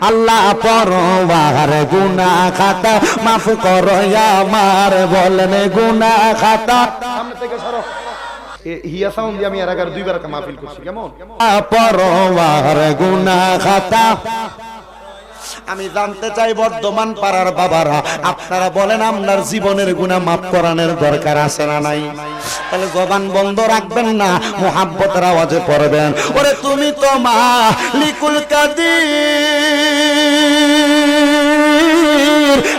আল্লাহ পরবার গুনা খাতা মাফ করো আমার বলেন গুনা খাতা সামনে থেকে সরো। হিয়া সাউন্ড দিয়ে আমি আগে দুইবার একটা মাহফিল করছি কেমন? পরবার গুনা খাতা আমি জানতে চাই বর্ধমান পাড়ার বাবারা, আপনারা বলেন আপনার জীবনের গুণা মাফ করানোর দরকার আছে না নাই? তাহলে জবান বন্ধ রাখবেন না, মোহাব্বতের আওয়াজে পড়বেন। ওরে তুমি তো মা, লিকুল কাদির।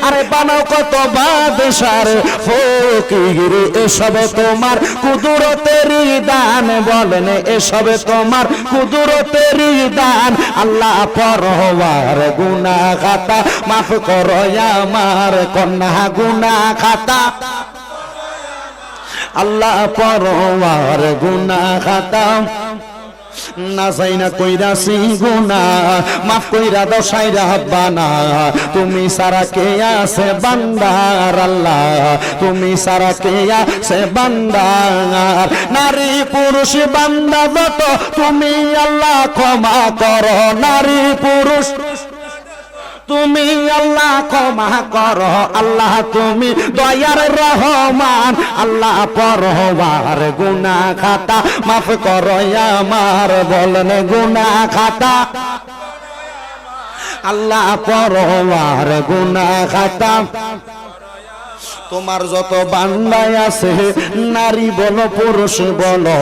আরে বানাও কত বাদশার ফকির, এসব তোমার কুদরতেরই দান বলেন, এসব তোমার কুদরতেরই দান। আল্লাহ পরওয়ার গুনা খাতা মাফ করো আমার কন্যা গুনা খাতা আল্লাহ পরওয়ার গুনা খাতা না না কইরা সিঙ্গুনা মাফ কইরা দশাইরা বানা তুমি সারা কে আছে বান্দার আল্লাহ? তুমি সারা কে আছে বান্দার? নারী পুরুষ বান্দা তুমি আল্লাহ ক্ষমা করো। নারী পুরুষ তুমি আল্লাহ ক্ষমা করো, আল্লাহ তুমি দয়ার রহমান, আল্লাহ পরহবার গুনা খাতা মাফ করো আমার বলেন গুনা খাতা আল্লাহ পরহবার গুনা খাতা তোমার যত বান্দায় আছে, নারী বলো, পুরুষ বলো,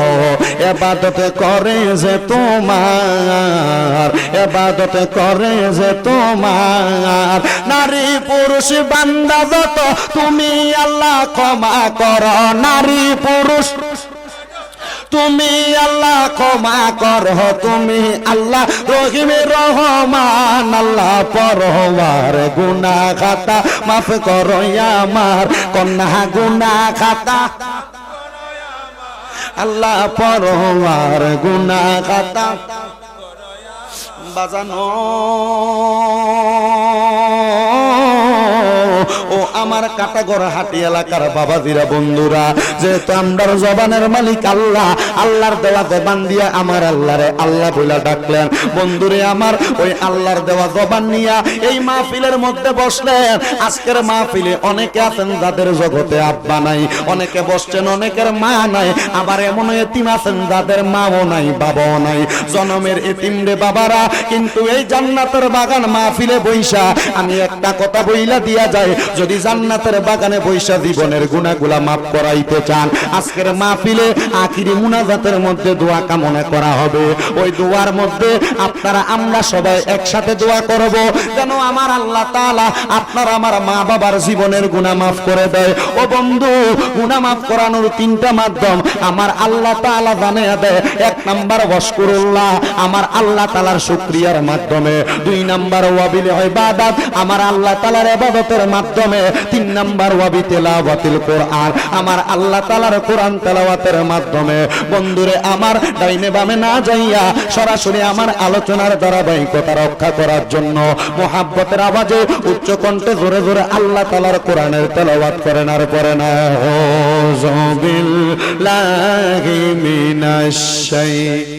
এবাদত করে যে তোমার, এবাদত করে যে তোমার। নারী, পুরুষ, বান্দা যত, তুমি আল্লাহ ক্ষমা করো। নারী, পুরুষ তুমি আল্লাহ ক্ষমা করো, তুমি আল্লাহ রহিম, রহমান, আল্লাহ পরবার গুনা খাতা মাফ করো আমার কন্যা গুনা খাতা আল্লাহ পরবার গুনা খাতা বাজানো আমার কাটাগড় হাটি এলাকার বাবাজিরা, বন্ধুরা, যেহেতু আমরার জবানের মালিক আল্লাহ, আল্লাহর দেওয়া জবান দিয়ে আমার আল্লাহরে আল্লাহ বইলা ডাকলেন। বন্ধুরে আমার, ওই আল্লাহর দেওয়া জবান নিয়া এই মাহফিলের মধ্যে বসলেন। আজকের মাহফিলে অনেকে আছেন যাদের জগতে আব্বা নাই, অনেকে বসছেন, অনেকের মা নাই, আবার এমন এতিম আছেন যাদের মাও নাই, বাবাও নাই। জনমের এতিম রে বাবারা, কিন্তু এই জান্নাতের বাগান মাহফিলে বইসা, আমি একটা কথা বইলা দিয়া যায় যদি জান্নাতের বাগানে বৈশা জীবনের গুণাগুলা মাফ করাইতে চান। আজকের মাহফিলে আখিরি মুনাজাতের মধ্যে দোয়া কামনা করা হবে। ওই দোয়ার মধ্যে আপনারা, আমরা সবাই একসাথে দোয়া করব, যেন আমার আল্লাহ তাআলা আপনার আমার মা বাবার জীবনের গুনাহ মাফ করে দেয়। ও বন্ধু, গুনাহ মাফ করানোর তিনটা মাধ্যম আমার আল্লাহ তাআলা জানে দেয়। এক নাম্বার, ওয়াশকুরুল্লাহ, আমার আল্লাহ তাআলার শুকরিয়ার মাধ্যমে। দুই নাম্বার, ওয়াবিল ইবাদাত, আমার আল্লাহ তাআলার ইবাদতের মাধ্যমে। তিন নাম্বার ওয়াবি তেলাওয়াতিল কোরআন। আমার আল্লাহ তাআলার কোরআন তেলাওয়াতের মাধ্যমে, বন্ধুরে, আমার ডাইনে বামে না যাইয়া সরাসরি আমার আলোচনার ধারাবাহিকতা রক্ষা করার জন্য মোহাব্বতের আওয়াজে উচ্চ কণ্ঠে জোরে জোরে আল্লাহ তাআলার কোরআনের তেলাওয়াত করেন আর পড়ে না। বিল্লাহি মিনাশ শাইতানির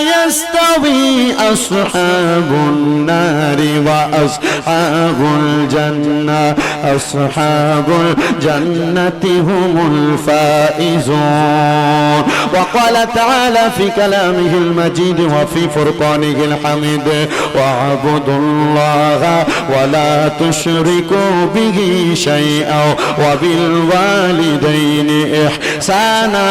يستوي أصحاب النار وأصحاب الجنة. أصحاب الجنة هم الفائزون. وقال تعالى في كلامه المجيد وفي فرقانه الحميد واعبدوا الله ولا تشركوا به شيئا وبالوالدين إحسانا.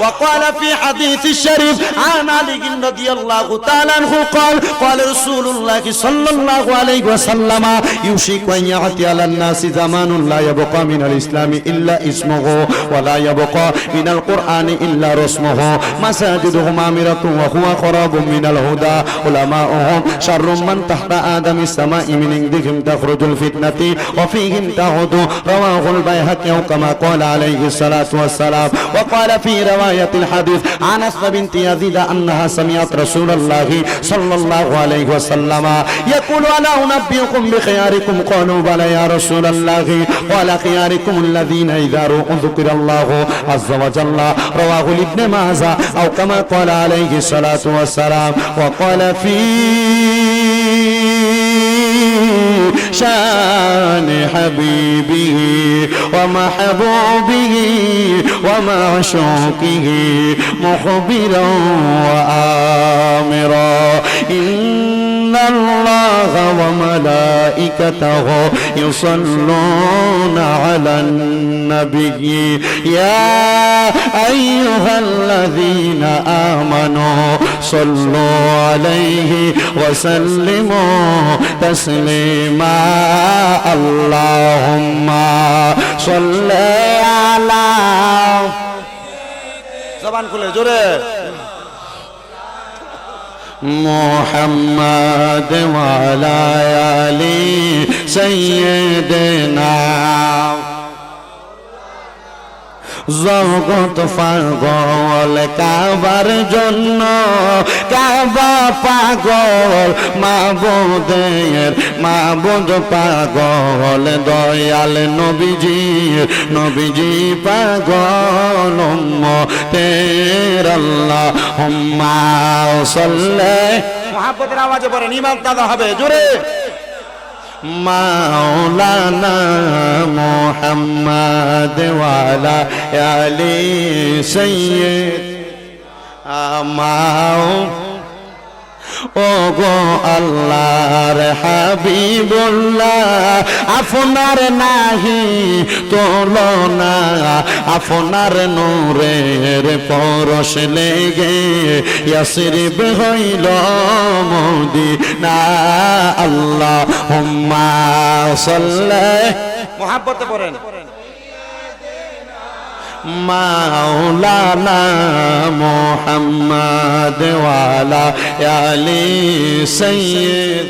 وقال في حديث الشريف عن علي رضي الله تعالى عنه قال قال رسول الله صلى الله عليه وسلم يوشك أن يأتي على الناس زمان لا يبقى من الإسلام إلا اسمه ولا يبقى من القرآن إلا رسمه. مساجدهم عامرة وهو خراب من الهدى علماؤهم شر من تحت آدم السماء من عندهم تخرج الفتنة وفيهم تعود. رواه البيهقي كما قال عليه الصلاة والسلام. وقال في رواية رواية الحديث عن أسماء بنت يزيد أنها سمعت رسول الله صلى الله عليه وسلم يقول ألا أنبئكم بخياركم قالوا بلى يا رسول الله قال خياركم الذين إذا ذكر الله عز وجل رواه لابن ماجه أو كما قال عليه الصلاة والسلام وقال في شان حبيبه ومحبوبه ومعشوقه مخبرا وآمرا. إن إن الله وملائكته يصلون على النبي يا أيها الذين آمنوا صلوا عليه وسلموا تسليما اللهم صل على زبان كله جوره محمد وعلى آل سيدنا জগৎ পাগল, কাবার জন্য কাবা পাগল, মাবুদের মাবুদ পাগল, দয়াল নবীজি নবীজি পাগল তের আল্লাহ হুম্মা সাল্লে। মহাব্বতের আওয়াজে পড়েন ইমাম দাদা হবে, জোরে। মাওলানা মোহাম্মদ ওয়ালা আলি সৈয়দ আমাও ও গো আল্লাহর হাবিবুল্লাহ, আপনার নাহি তুলনা, আপনার নূরের পরশ লেগে ইয়াসরিব হইল মদিনা আল্লাহ হুম্মা সাল্লাল্লাহু মহাব্বতে পড়েন। মাওলানা মোহাম্মদ ওয়ালা সৈয়দ।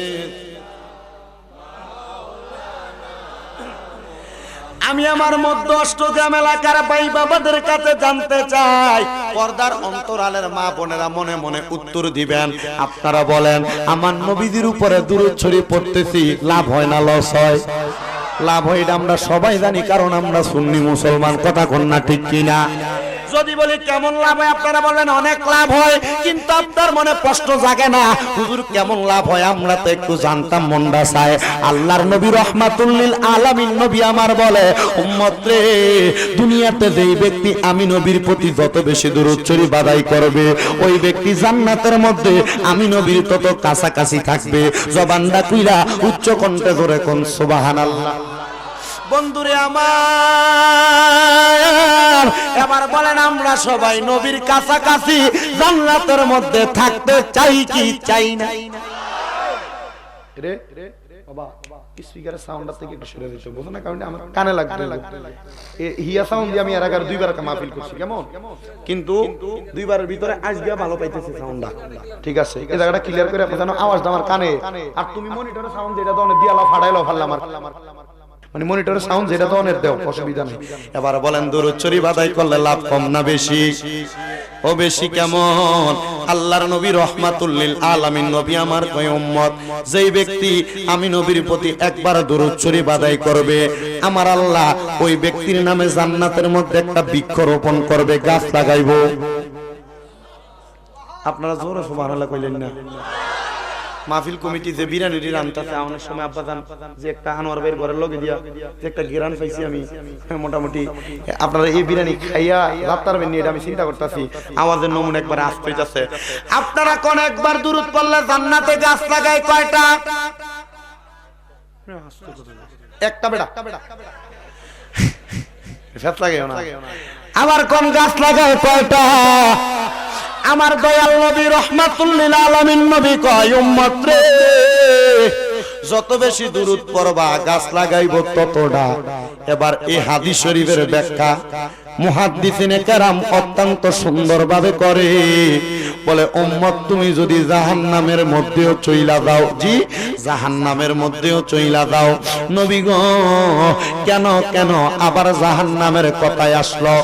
আমি আমার মধ্য অষ্টগ্রাম এলাকার ভাই বাবাদের কাছে জানতে চাই। পর্দার অন্তরালের মা বোনেরা মনে মনে উত্তর দিবেন। আপনারা বলেন, আমার নবীদের উপরে দূরত ছড়িয়ে পড়তেছি, লাভ হয় না, লস হয়। লাভ হয় এটা আমরা সবাই জানি কারণ আমরা সুন্নি মুসলমান কথা কন্যা ঠিক কিনা। যদি বলি কেমন লাভ হয়, আপনারা বলবেন অনেক লাভ হয়, কিন্তু আপনার মনে প্রশ্ন জাগে না, হুজুর, কেমন লাভ হয়? আমরা তো একটু জানতাম মন্ডা চায়। আল্লাহর নবী রহমাতুল্লিল আলামিন নবী আমার বলে, উম্মত রে, দুনিয়াতে যেই ব্যক্তি আমি নবীর প্রতি যত বেশি দূরচ্চরি বাদাই করবে, ওই ব্যক্তি জান্নাতের মধ্যে আমি নবীর তত কাছাকাছি থাকবে। জবানটা কুইলা উচ্চ কণ্ঠে ধরে কোন, সুবহানাল্লাহ। বন্ধুরে আমার। এবার বলেন, আমরা সবাই নবীর কাছাকাছি জান্নাতের মধ্যে থাকতে চাই কি চাই না? রে আমার কানে হিয়া দিয়ে আমি কেমন? কিন্তু ভালো পাইতেছি ঠিক আছে, এই জানো কানে। আর তুমি মনিটরে সাউন্ড দাও দিয়ালা ফাটাইলো ফাল্লা আমার মানে মনিটরের সাউন্ড যেটা দাও দেও, অসুবিধা নেই। এবার বলেন দূরচ্চরি বাদাই করলে লাভ কম না বেশি? ও বেশি কেমন? আল্লাহর নবী রহমাতুল্লিল আলামিন, নবী আমার কয় উম্মত। যেই ব্যক্তি আমি নবীর প্রতি একবার দূরচ্চরি বাদাই করবে, আমার আল্লাহ ওই ব্যক্তির নামে জান্নাতের মধ্যে একটা বৃক্ষ রোপণ করবে, গাছ লাগাইবো। আপনারা জোরে সুবহানাল্লাহ কইলেন না। মাহফিল কমিটি যে বিরিয়ানি রান্তাছে অনেক সময় আব্বা জান যে একটা আনোয়ার ভাইয়ের ঘরের লগে দিয়া যে একটা গিরান পাইছি আমি। হ্যাঁ, মোটামুটি। আপনারা এই বিরিয়ানি খাইয়া রাত্তার বেনি এটা আমি চিন্তা করতেছি। আওয়াজের নমুনা একবার আসতে যাচ্ছে আপনারা কোন একবার দূরত পড়লে জান্নাতে গাছ লাগায় কয়টা? একটা বেটা ফেত লাগে না। আবার কোন গাছ লাগায় কয়টা? আমার দয়াল নবী রহমাতুল্লিল আলামিন নবী কয়, উম্মত রে। যত বেশি দূরত পড়বা, গাছ লাগাইব ততটা। এবার এই হাদিস শরীফের ব্যাখ্যা। মুহাদ্দিসিনে কেরাম অত্যন্ত সুন্দরভাবে করে। বলে, উম্মত, তুমি যদি জাহান্নামের মধ্যেও চইলা দাও জি, জাহান্নামের মধ্যেও চইলা দাও নবী গো, কেন কেন আবার জাহান্নামের কথায় আসলো?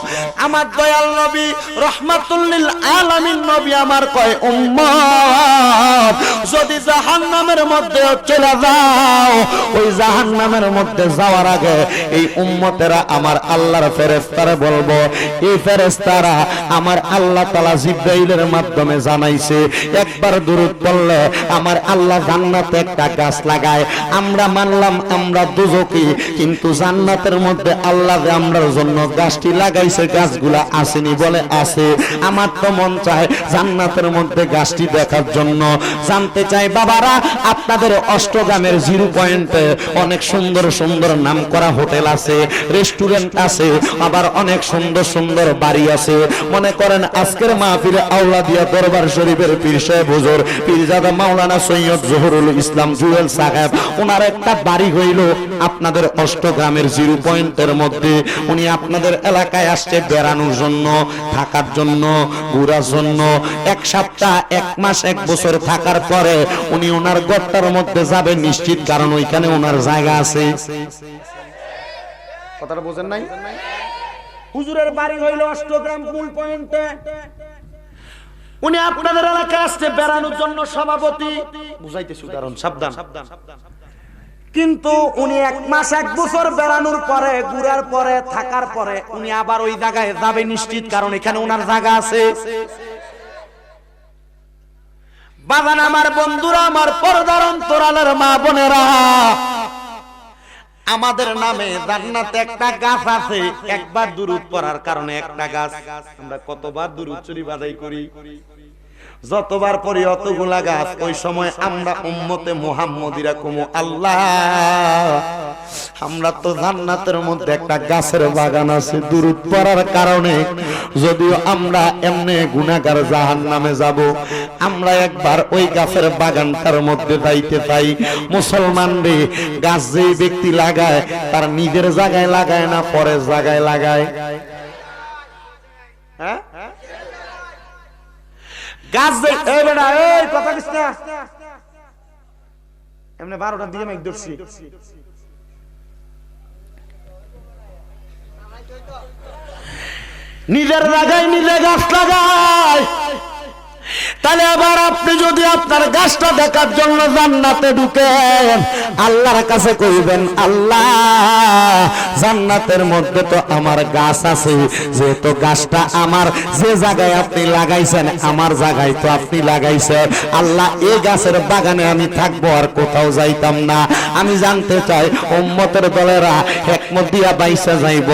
আমার দয়াল নবী রহমাতুল্লিল আলামিন নবী আমার কয়, উম্মত, যদি জাহান্নামের মধ্যে চলে যাও, ওই জাহান্নামের মধ্যে যাওয়ার আগে এই উম্মতেরা আমার আল্লাহর ফেরেস্তারা বলব এই ফেরেস্তারা আমার আল্লাহ তালা জিব্রাইলের মাধ্যমে জানাইছে, একবার দূরত পড়লে আমার আল্লাহ জান্নাতে একটা গাছ লাগায়। আমরা মানলাম আমরা দুজকি কিন্তু জান্নাতের মধ্যে আল্লাহ আমরার জন্য গাছটি লাগাইছে, গাছগুলা আসেনি বলে আছে। আমার তো মন চায় জান্নাতের মধ্যে গাছটি দেখার জন্য। জানতে চাই বাবারা, আপনাদের অষ্টগ্রামের জিরো পয়েন্টে অনেক সুন্দর সুন্দর নাম করা হোটেল আছে, রেস্টুরেন্ট আছে, আবার অনেক সুন্দর সুন্দর বাড়ি আছে। মনে করেন আজকের মাহফিলে আউলাদিয়া দরবার শরীফের পীর সাহেব হুজুর, পীরজাদা মাওলানা সৈয়দ জহুরুল ইসলাম জুয়েল সাহেব, ওনার একটা বাড়ি হইল আপনাদের অষ্টগ্রামের জিরো পয়েন্টের মধ্যে। উনি আপনাদের এলাকায় আসছে বেড়ানোর জন্য, থাকার জন্য, ঘুরার জন্য। এক সপ্তাহ, এক মাস, এক বছর থাকার পরে উনি ওনার গড়টার মধ্যে যাবে, নিশ্চিত কারণ ওইখানে ওনার জায়গা আছে। কথাটা বোঝেন নাই? হুজুরের বাড়ি হইল অষ্টগ্রাম মূল পয়েন্টে। উনি আপনাদের এলাকায় আসছে বেড়ানোর জন্য সভাপতি। বুঝাইতেছি কারণ সাবধান। কিন্তু উনি এক মাস, এক বছর বেড়ানোর পরে, ঘুরার পরে, থাকার পরে উনি আবার ওই জায়গায় যাবে নিশ্চিত, কারণ এখানে ওনার জায়গা আছে। বাগান আমার বন্ধুরা, আমার পর্দার অন্তরালের মা বোনেরা। আমাদের নামে জান্নাতে একটা গাছ আছে। একবার দুরুদ পড়ার কারণে একটা গাছ। আমরা কতবার দুরুদ চুরি বাজাই করি? যতবার পড়ি অতগুলা গাছ, ওই সময় আমরা উম্মতে মুহাম্মদিরা কমু, আল্লাহ, আমরা তো জান্নাতের মধ্যে একটা গাছের বাগান আছে, দুরুদ পড়ার কারণে। যদিও আমরা এমনি গুনাহগার জাহান্নামে যাব, আমরা একবার ওই গাছের বাগানটার মধ্যে যাইতে চাই। মুসলমান রে, গাছ যেই ব্যক্তি লাগায়, তার নিজের জায়গায় লাগায় না, পরের জায়গায় লাগায়? হ্যাঁ? গাছ দেই। এই বেটা এই কথা কিস না। এমনি বারোটার দিকে মেঘ ধরছি নিজের লাগাই নিজে গাছ লাগায় তাহলে আবার আপনি যদি আপনার গাছটা দেখার জন্য জান্নাতে ঢুকেন, আল্লাহর কাছে কইবেন, আল্লাহ, জান্নাতের মধ্যে তো আমার গাছ আছে, যেহেতু গাছটা আমার, যে জায়গায় আপনি লাগাইছেন, আমার জায়গায় তো আপনি লাগাইছেন। আল্লাহ, এই গাছের বাগানে আমি থাকব আর কোথাও যাইতাম না। আমি জানতে চাই, উম্মতের দলেরা একমত দিয়া বাইসা যাইব।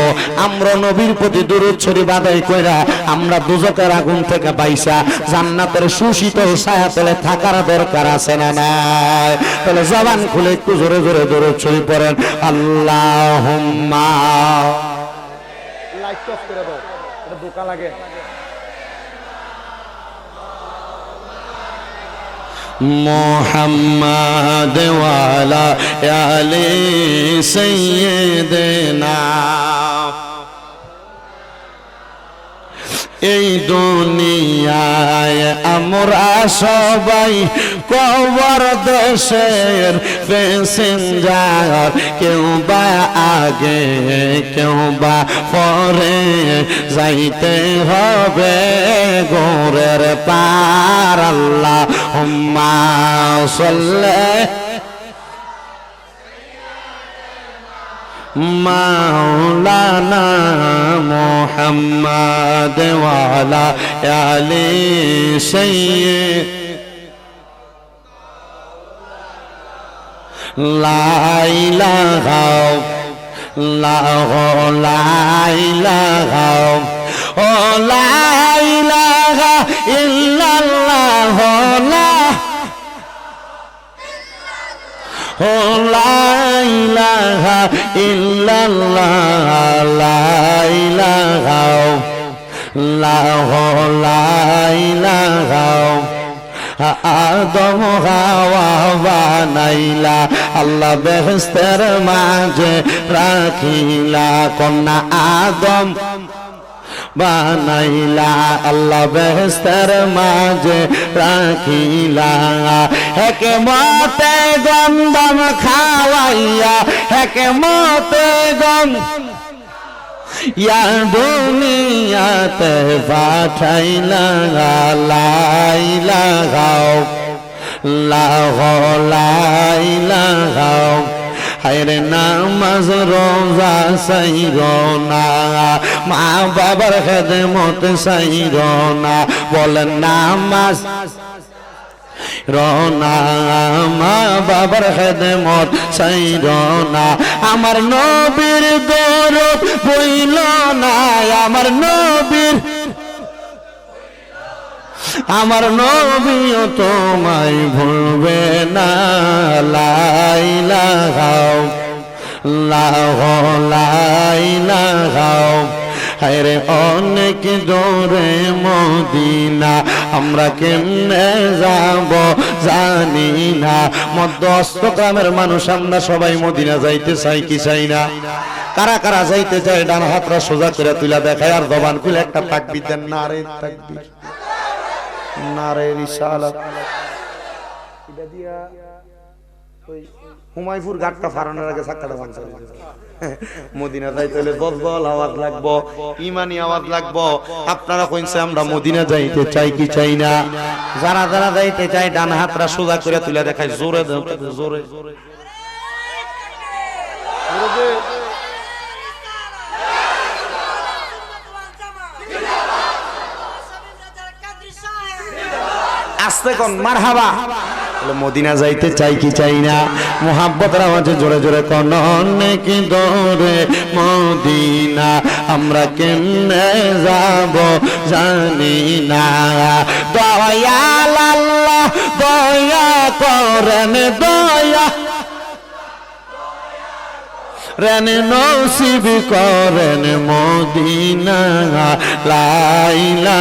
আমরা নবীর প্রতি দূরত ছড়ি বাদাই কইরা আমরা দুজকের আগুন থেকে বাইসা জান্নাতের সুশীতল ছায়া তলে থাকার দরকার আছে না নাই? তাহলে জবান খুলে একটু জোরে জোরে দূরত ছড়ি পড়েন। আল্লাহ লাইট অফ করে দাও। এটা বোকা লাগে। মোহাম্মদ ওয়ালা আলে সৈয়দনা এই দুনিয়ায় আমরা সবাই কবর দেশের প্যাসেঞ্জার, কেউ বা আগে, কেউ বা পরে। যাইতে হবে গোরের পার আল্লাহ হুম্মা সাল্লে। মাওলানা মোহাম্মদ ওয়ালা আলে সৈয়দ লাইলাহা লাহ লাইলাহা ও লাইলাহা ইল্লাল্লাহ লা ও লাইলাহা ইল্লাল্লাহ লাইলাহা লাহ লাইলাহা আদম, হাওয়া, বানাইলা, আল্লাহ বেহেস্তের মাঝে রাখিলা, কন্যা আদম বানাইলা, আল্লাহ বেহস্তের মাঝে রাখিলা। হেকে মতে গন্ধম খাওয়াইয়া হেকে মতে গন্ধ ইয়া দুনিয়াতে পাঠাইলা, লাইলা গাও, লাহ, লাইলা গাও। হায়রে নামাজ রোজা সাইর না। মা বাবার খেদমত সাইর না। বলেন, নামাজ রনা। মা বাবার খেদমত সাই রনা আমার নবীর দরদ বইল না। আমার নবীর আমার নবীও তোমায় ভুলবে না লাইলা গাও লাহ লাইলা গাও হায়রে অনেক দূরে মদিনা, আমরা কেমনে যাব জানি না। মধ্য অষ্টগ্রামের মানুষ, আমরা সবাই মদিনা যাইতে চাই কি চাই না? কারা কারা যাইতে চায়, ডান হাতরা সোজা করে তুলা দেখায়, আর জবান খুলে একটা তাকবি দেন না রে তাকবি না রে রিসালাত। এটা দিয়া ওই হুমায়ুর ঘাটটা ফারানোর আগে ভাঙছে মদিনা যাইতে হলে আওয়াজ লাগবো ইমানি আওয়াজ লাগবো। আপনারা কইছে আমরা মদিনা যাইতে চাই কি চাই না? যারা যারা যাইতে চাই ডান হাতরা সোজা করে তুলে দেখায় জোরে জোরে। আস্তে কোন? মার মদিনা যাইতে চাই কি চাই না? মোহাব্বতের জোরে জোরে কোন মদিনা। আমরা কেমনে যাব জানি না। দয়াল দয়া করেন, দয়া। নসিব করেন মদিনা। লাইলা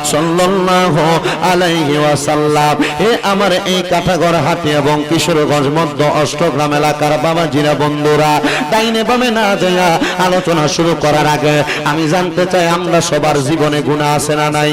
আমার এই কাঠাগড় হাটি এবং কিশোরগঞ্জ মধ্য অষ্টগ্রাম এলাকার বন্ধুরা, ডাইনে বামে না আলোচনা শুরু করার আগে আমি জানতে চাই, আমরা সবার জীবনে আছে না নাই?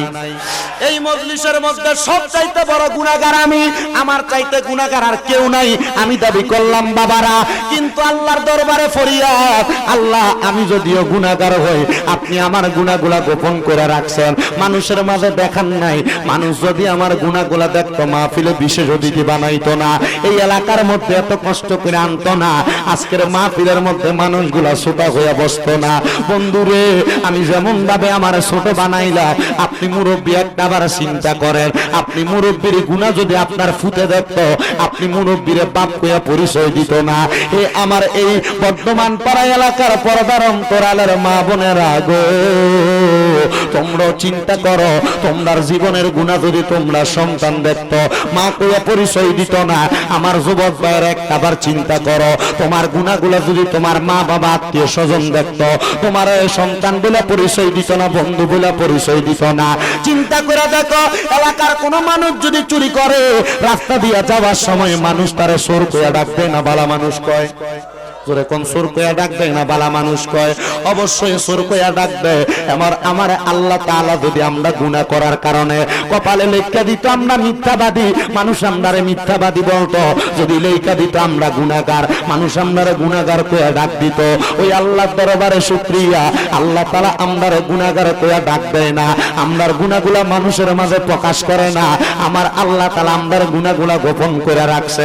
এই মধ্যে সব চাইতে বড় গুণাগার আমি। আমার চাইতে গুণাগার আর কেউ নাই। আমি দাবি করলাম, বাবারা, কিন্তু আল্লাহর দরবারে ফরিয়াদ। আল্লাহ, আমি যদিও গুণাগার হই, আপনি আমার গুণাগুলা গোপন করে রাখছেন। মানুষের মাঝে দেখান নাই। মানুষ যদি আমার গুণাগুলা দেখতো, মাহফিলে বিশেষ অতিথি বানাইতো না। এই এলাকার মধ্যে এত কষ্ট করে আনতো না। আজকের মাহফিলের মধ্যে মানুষগুলা ছোটা হয়ে বসতো না। বন্ধুরে, আমি যেমন ভাবে আমার ছোট বানাইলা আপনি মুরব্বী একটা বার চিন্তা করেন। আপনি মুরব্বীর গুণা যদি আপনার ফুটে দেখতো, আপনি মুরব্বীরে বাপ কইয়া পরিচয় দিত না। এ আমার এই বর্ধমান পাড়া এলাকার পর্দার অন্তরালের মা বোনেরা গো তোমরা চিন্তা করো তোমার জীবনের গুণা যদি তোমরা সন্তান দেখতো, মা কইয়া পরিচয় দিত না। আমার যুবক ভাইয়ের একটাবার চিন্তা করো, তোমার গুণাগুলা যদি তোমার মা বাবা, আত্মীয় স্বজন দেখতো, তোমার সন্তান বলে পরিচয় দিত না বন্ধু বলে পরিচয় দিত না। চিন্তা করে দেখো, এলাকার কোন মানুষ যদি চুরি করে, রাস্তা দিয়ে যাওয়ার সময় মানুষ তারে সোর কইয়া ডাকবে না, বালা মানুষ কয়। জোরে কোন সুর কইয়া ডাকবে? না বালা মানুষ কয়, অবশ্যই সুর কইয়া ডাকবে। আমার আমার আল্লাহ তাআলা যদি আমরা গুনাহ করার কারণে কপালে লেখা দিত, আমরা মিথ্যাবাদী। মানুষ আমরারে মিথ্যাবাদী বলতো। যদি লেখা দিত, আমরা গুনাহগার। মানুষ আমরারে গুনাহগার কইয়া ডাক দিত। ওই আল্লাহর দরবারে শুকরিয়া। আল্লাহ তাআলা আমরারে গুনাহগার কইয়া ডাক দেয় না। আমরার গুনাহগুলা মানুষের মাঝে প্রকাশ করে না। আমার আল্লাহ তাআলা আমরার গুনাহগুলা গোপন করে রাখছে।